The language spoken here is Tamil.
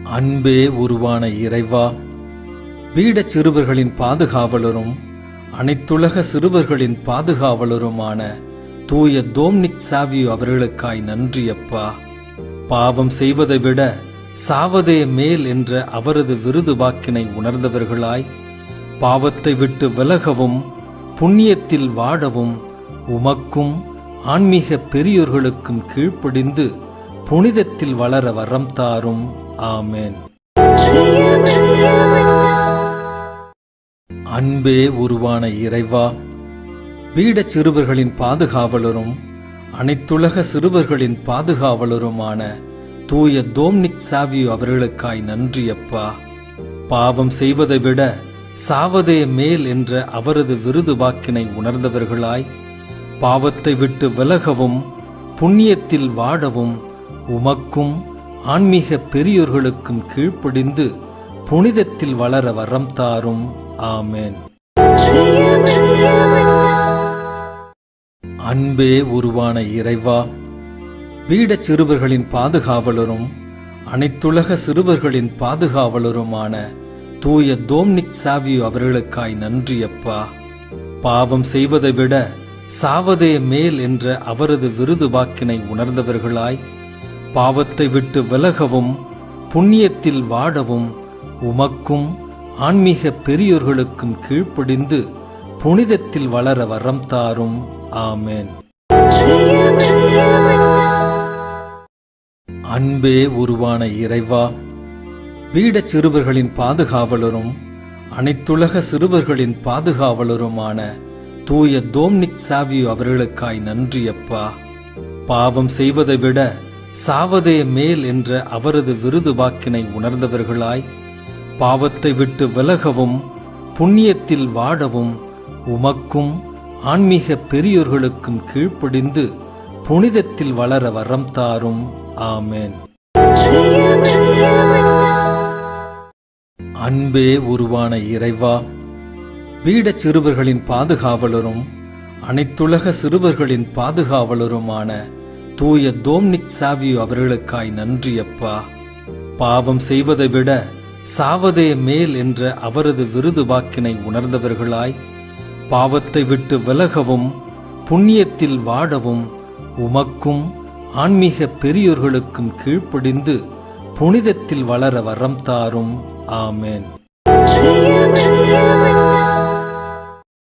அன்பே உருவான இறைவா பீடச் சிறுவர்களின் பாதுகாவலரும் அனைத்துலக சிறுவர்களின் பாதுகாவலருமான தூய தோம்னிக் சாவியோ அவர்களுக்காய் நன்றி அப்பா. பாவம் செய்வதை விட சாவதே மேல் என்ற அவரது விருது வாக்கினை உணர்ந்தவர்களாய் பாவத்தை விட்டு விலகவும் புண்ணியத்தில் வாடவும் உமக்கும் ஆன்மீக பெரியோர்களுக்கும் கீழ்ப்படிந்து புனிதத்தில் வளர வரம் தாரும். ஆமேன். அன்பே உருவான இறைவா பீட சிறுவர்களின் பாதுகாவலரும் அனைத்துலக சிறுவர்களின் பாதுகாவலருமான தூய தோம்னிக் சாவியோ அவர்களுக்காய் நன்றி அப்பா. பாவம் செய்வதை விட சாவதே மேல் என்ற அவரது விருது வாக்கினை உணர்ந்தவர்களாய் பாவத்தை விட்டு விலகவும் புண்ணியத்தில் வாடவும் உமக்கும் ஆன்மீக பெரியோர்களுக்கும் கீழ்ப்படிந்து புனிதத்தில் வளர வரம் தாரும். ஆமேன். அன்பே உருவான இறைவா பீடச் சிறுவர்களின் பாதுகாவலரும் அனைத்துலக சிறுவர்களின் பாதுகாவலருமான தூய தோம்னிக் சாவியோ அவர்களுக்காய் நன்றி அப்பா பாவம் செய்வதை விட சாவதே மேல் என்ற அவரது விருது வாக்கினை உணர்ந்தவர்களாய் பாவத்தை விட்டு விலகவும் புண்ணியத்தில் வாடவும் உமக்கும் ஆன்மீக பெரியோர்களுக்கும் கீழ்ப்படிந்து புனிதத்தில் வளர வரம் தாரும். ஆமேன். அன்பே உருவான இறைவா பீடச் சிறுவர்களின் பாதுகாவலரும் அனைத்துலக சிறுவர்களின் பாதுகாவலருமான தூய தோம்னிக் சாவியோ அவர்களுக்காய் நன்றியப்பா. பாவம் செய்வதை விட சாவதே மேல் என்ற அவரது விருது வாக்கினை உணர்ந்தவர்களாய் பாவத்தை விட்டு விலகவும் புண்ணியத்தில் வாடவும் உமக்கும் ஆன்மீக பெரியோர்களுக்கும் கீழ்ப்படிந்து புனிதத்தில் வளர வரம் தாரும். ஆமேன். அன்பே உருவான இறைவா பீட சிறுவர்களின் பாதுகாவலரும் அனைத்துலக சிறுவர்களின் பாதுகாவலருமான தூய தோம்னிக் சாவியோ அவர்களுக்காய் நன்றி அப்பா பாவம் செய்வதை விட சாவதே மேல் என்ற அவரது விருது வாக்கினை உணர்ந்தவர்களாய் பாவத்தை விட்டு விலகவும் புண்ணியத்தில் வாடவும் உமக்கும் ஆன்மீக பெரியோர்களுக்கும் கீழ்ப்படிந்து புனிதத்தில் வளர வரம் தாரும். ஆமேன்.